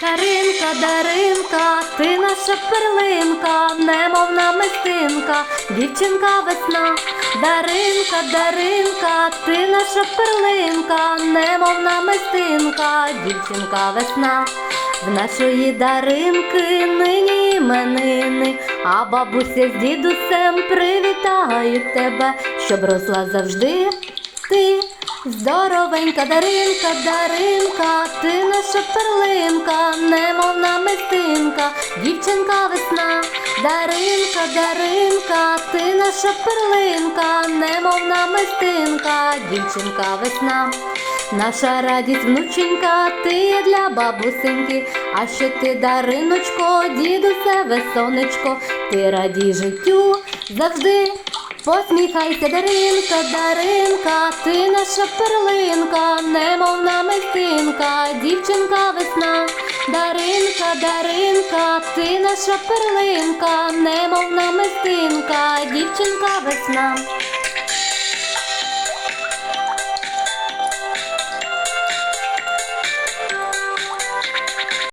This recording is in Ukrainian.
Даринка, Даринка, ти наша перлинка, немов намистинка, дівчинка весна. Даринка, Даринка, ти наша перлинка, немов намистинка, дівчинка весна. В нашої даринки нині іменини, а бабуся з дідусем привітають тебе, щоб росла завжди ти. Здоровенька Даринка, Даринка, ти наша перлинка, немов намистинка, дівчинка весна, Даринка, Даринка, ти наша перлинка, немов намистинка, дівчинка весна. Наша радість, внученька, ти є для бабусеньки, а що ти, Дариночко, дідусе, весонечко, ти радій життю завжди. Посміхайся, Даринка, Даринка, ти наша перлинка, немов мистинка, дівчинка весна, Даринка, Даринка, ти наша перлинка, немов намистинка, дівчинка весна.